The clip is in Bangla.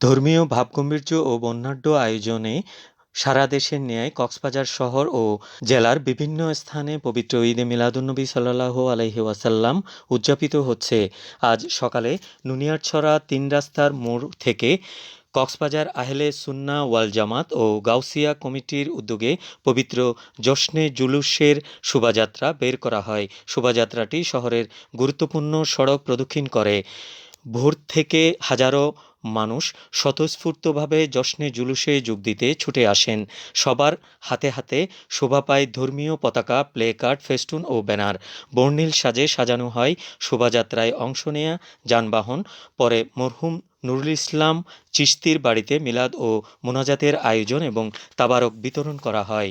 ধর্মীয় ভাবগম্ভীর্য ও বর্ণাঢ্য আয়োজনে সারা দেশের ন্যায় কক্সবাজার শহর ও জেলার বিভিন্ন স্থানে পবিত্র ঈদে মিলাদুন্নবী সাল্লাল্লাহু আলাইহি ওয়াসাল্লাম উদযাপিত হচ্ছে। আজ সকালে নুনিয়ারছড়া তিন রাস্তার মোড় থেকে কক্সবাজার আহলে সুন্না ওয়াল জামাত ও গাউসিয়া কমিটির উদ্যোগে পবিত্র জশ্নে জুলুসের শোভাযাত্রা বের করা হয়। শোভাযাত্রাটি শহরের গুরুত্বপূর্ণ সড়ক প্রদক্ষিণ করে। ভোর থেকে হাজারো মানুষ স্বতঃস্ফূর্তভাবে জশ্নে জুলুসে যোগ দিতে ছুটে আসেন। সবার হাতে হাতে শোভা পায় ধর্মীয় পতাকা, প্লে কার্ড, ফেস্টুন ও ব্যানার। বর্ণিল সাজে সাজানো হয় শোভাযাত্রায় অংশ নেয়া যানবাহন। পরে মরহুম নুরুল ইসলাম চিশতির বাড়িতে মিলাদ ও মোনাজাতের আয়োজন এবং তাবারক বিতরণ করা হয়।